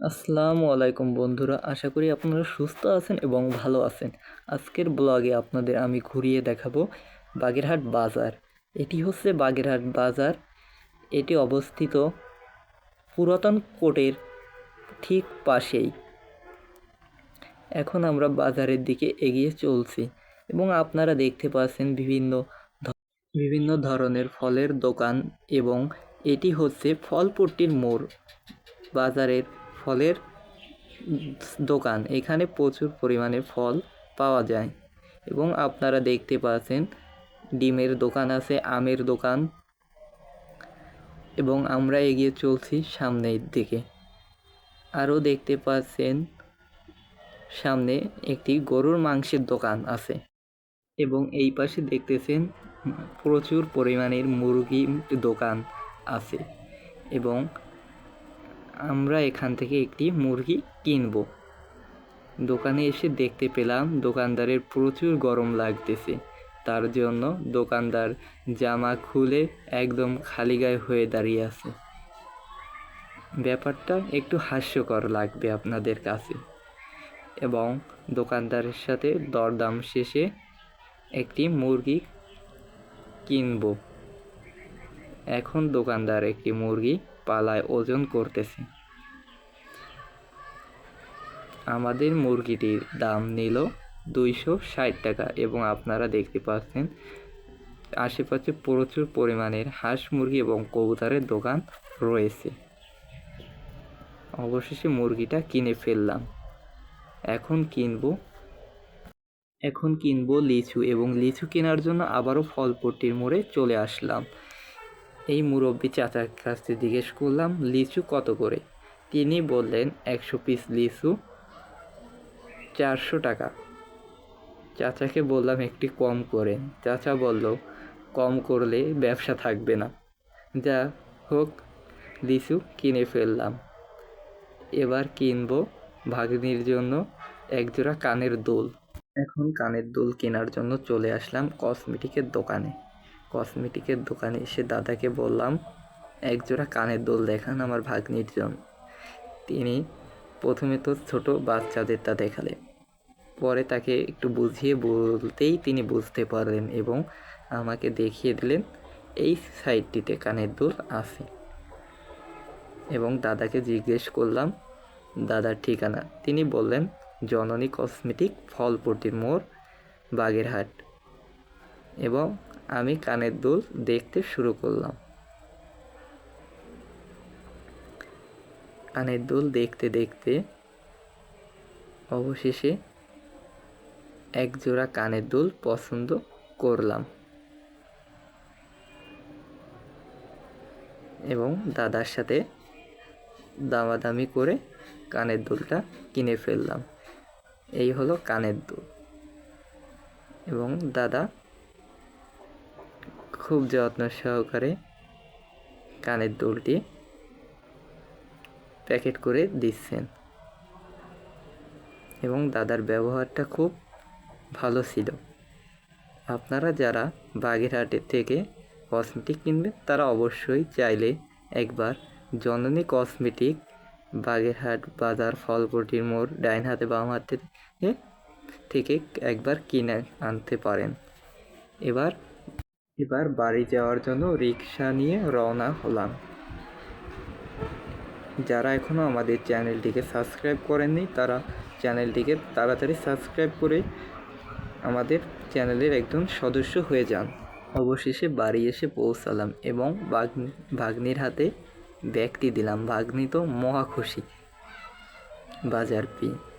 আসসালামু আলাইকুম বন্ধুরা, আশা করি আপনারা সুস্থ আছেন এবং ভালো আছেন। আজকের ব্লগে আপনাদের আমি ঘুরিয়ে দেখাবো বাগেরহাট বাজার। এটি হচ্ছে বাগেরহাট বাজার। এটি অবস্থিত পুরাতন কোর্টের ঠিক পাশেই। এখন আমরা বাজারের দিকে এগিয়ে চলছি এবং আপনারা দেখতে পাচ্ছেন বিভিন্ন বিভিন্ন ধরনের ফলের দোকান এবং এটি হচ্ছে ফলপট্টির মোড়। বাজারের ফলের দোকান। এখানে প্রচুর পরিমাণে ফল পাওয়া যায়। এবং আপনারা দেখতে পাচ্ছেন, ডিমের দোকান আছে, আমের দোকান। এবং আমরা এগিয়ে চলছি সামনের দিকে। আরও দেখতে পাচ্ছেন, সামনে একটি গরুর মাংসের দোকান আছে। এবং এই পাশে দেখতেছেন, প্রচুর পরিমাণের মুরগির দোকান আছে। এবং আমরা এখান থেকে একটি মুরগি কিনব। দোকানে এসে দেখতে পেলাম দোকানদারের প্রচুর গরম লাগতেছে। তার জন্য দোকানদার জামা খুলে একদম খালি গায়ে হয়ে দাঁড়িয়ে আছে। ব্যাপারটা একটু হাস্যকর লাগবে আপনাদের কাছে। এবং দোকানদারের সাথে দরদাম শেষে একটি মুরগি কিনব। এখন দোকানদার একটি মুরগি পালায় ওজন করতেছে। আমাদের মুরগিটির দাম নিল দুইশো ষাট টাকা এবং আপনারা দেখতে পাচ্ছেন, আশেপাশে প্রচুর পরিমাণের হাঁস, মুরগি এবং কবুতরের দোকান রয়েছে। অবশেষে মুরগিটা কিনে ফেললাম। এখন কিনবো এখন কিনবো লিচু এবং লিচু কেনার জন্য আবারও ফলপট্টির মোড়ে চলে আসলাম। এই মুরব্বী চাচার কাছে জিজ্ঞেস করলাম, লিচু কত করে? তিনি বললেন, একশো পিস লিচু চারশো টাকা। চাচাকে বললাম, একটি কম করে চাচা বলল, কম করলে ব্যবসা থাকবে না। যা হোক, লিচু কিনে ফেললাম। এবার কিনবো ভাগ্নির জন্য একজোড়া কানের দোল। এখন কানের দুল কেনার জন্য চলে আসলাম কসমেটিকের দোকানে। কসমেটিকের দোকানে এসে দাদাকে বললাম, একজোড়া কানের দোল দেখান আমার ভাগ্নির জন্য তিনি প্রথমে তো ছোট বাচ্চাদেরটা দেখালেন। পরে তাকে একটু বুঝিয়ে বলতেই তিনি বুঝতে পারলেন এবং আমাকে দেখিয়ে দিলেন, এই সাইডটিতে কানের দুল আছে। এবং দাদাকে জিজ্ঞেস করলাম, দাদার ঠিকানা? তিনি বললেন, জননী কসমেটিক ফলপট্টির মোড় বাগেরহাট। এবং আমি কানের দুল দেখতে শুরু করলাম। কানের দুল দেখতে দেখতে অবশেষে এক জোড়া কানের দুল পছন্দ করলাম। এবং দাদার সাথে দামাদামি করে কানের দুলটা কিনে ফেললাম। এই হলো কানের দুল। এবং দাদা খুব যত্ন সহকারে কানের দুলটি প্যাকেট করে দিচ্ছেন। এবং দাদার ব্যবহারটা খুব ভালো ছিল। আপনারা যারা বাগেরহাটের থেকে কসমেটিক কিনবেন, তারা অবশ্যই চাইলে একবার জননী কসমেটিক বাগেরহাট বাজার ফলপটির মোড়, ডাইন হাতে বাম হাতে থেকে একবার কিনে আনতে পারেন। এবার এবার বাড়ি যাওয়ার জন্য রিক্সা নিয়ে রওনা হলাম। যারা এখনও আমাদের চ্যানেলটিকে সাবস্ক্রাইব করেননি, তারা চ্যানেলটিকে তাড়াতাড়ি সাবস্ক্রাইব করে আমাদের চ্যানেলের একজন সদস্য হয়ে যান। অবশেষে বাড়ি এসে পৌঁছালাম এবং ভাগ্নি, ভাগ্নির হাতে ব্যাগটি দিলাম। ভাগ্নি তো মহা খুশি। বাজার পেয়ে